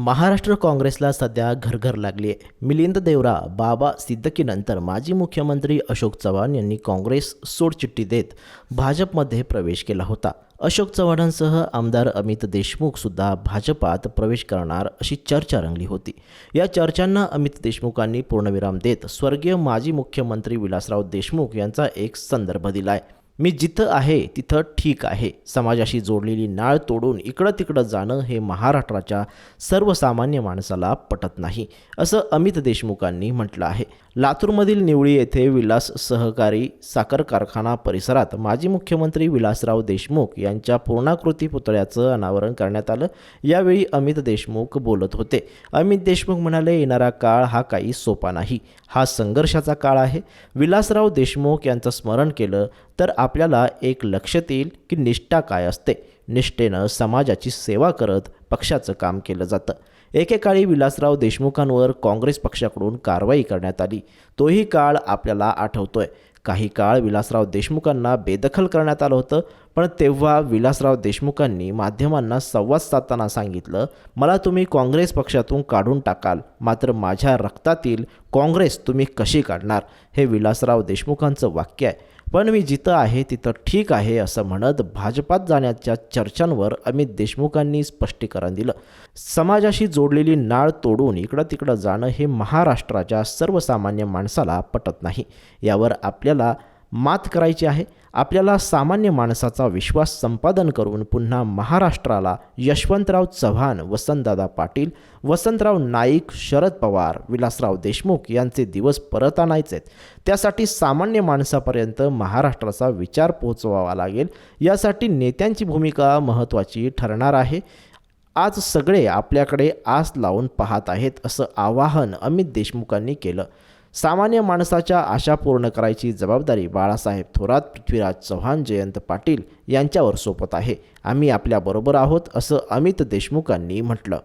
महाराष्ट्र काँग्रेसला सध्या घरघर लागली आहे मिलिंद देवरा बाबा सिद्दकीनंतर माजी मुख्यमंत्री अशोक चव्हाण यांनी काँग्रेस सोडचिठ्ठी देत भाजपमध्ये प्रवेश केला होता. अशोक चव्हाणांसह आमदार अमित देशमुखसुद्धा भाजपात प्रवेश करणार अशी चर्चा रंगली होती. या चर्चांना अमित देशमुखांनी पूर्णविराम देत स्वर्गीय माजी मुख्यमंत्री विलासराव देशमुख यांचा एक संदर्भ दिलाय. मी जिथं आहे तिथं ठीक आहे. समाजाशी जोडलेली नाळ तोडून इकडं तिकडं जाणं हे महाराष्ट्राच्या सर्वसामान्य माणसाला पटत नाही असं अमित देशमुखांनी म्हटलं आहे. लातूरमधील निवळी येथे विलास सहकारी साखर कारखाना परिसरात माजी मुख्यमंत्री विलासराव देशमुख यांच्या पूर्णाकृती पुतळ्याचं अनावरण करण्यात आलं. यावेळी अमित देशमुख बोलत होते. अमित देशमुख म्हणाले येणारा काळ हा काही सोपा नाही. हा संघर्षाचा काळ आहे. विलासराव देशमुख यांचं स्मरण केलं तर आपल्याला एक लक्षात येईल की निष्ठा काय असते. निष्ठेनं समाजाची सेवा करत पक्षाचं काम केलं जातं. एकेकाळी विलासराव देशमुखांवर काँग्रेस पक्षाकडून कारवाई करण्यात आली. तोही काळ आपल्याला आठवतोय. काही काळ विलासराव देशमुखांना बेदखल करण्यात आलं होतं पण तेव्हा विलासराव देशमुखांनी माध्यमांना संवाद साधताना सांगितलं मला तुम्ही काँग्रेस पक्षातून काढून टाकाल मात्र माझ्या रक्तातील काँग्रेस तुम्ही कशी काढणार? हे विलासराव देशमुखांचं वाक्य आहे. पण मी जिथं आहे तिथं ठीक आहे असं म्हणत भाजपात जाण्याच्या चर्चांवर अमित देशमुखांनी स्पष्टीकरण दिलं. समाजाशी जोडलेली नाळ तोडून इकडं तिकडं जाणं हे महाराष्ट्राच्या सर्वसामान्य माणसाला पटत नाही. यावर आपल्याला मात करायची आहे. आपल्याला सामान्य माणसाचा विश्वास संपादन करून पुन्हा महाराष्ट्राला यशवंतराव चव्हाण वसंतदादा पाटील वसंतराव नाईक शरद पवार विलासराव देशमुख यांचे दिवस परत आणायचे आहेत. त्यासाठी सामान्य माणसापर्यंत महाराष्ट्राचा विचार पोहोचवावा लागेल. यासाठी नेत्यांची भूमिका महत्त्वाची ठरणार आहे. आज सगळे आपल्याकडे आस लावून पाहत आहेत असं आवाहन अमित देशमुखांनी केलं. सामान्य माणसाच्या आशा पूर्ण करायची जबाबदारी बाळासाहेब थोरात पृथ्वीराज चव्हाण जयंत पाटील यांच्यावर सोपत आहे. आम्ही आपल्याबरोबर आहोत असं अमित देशमुखांनी म्हटलं.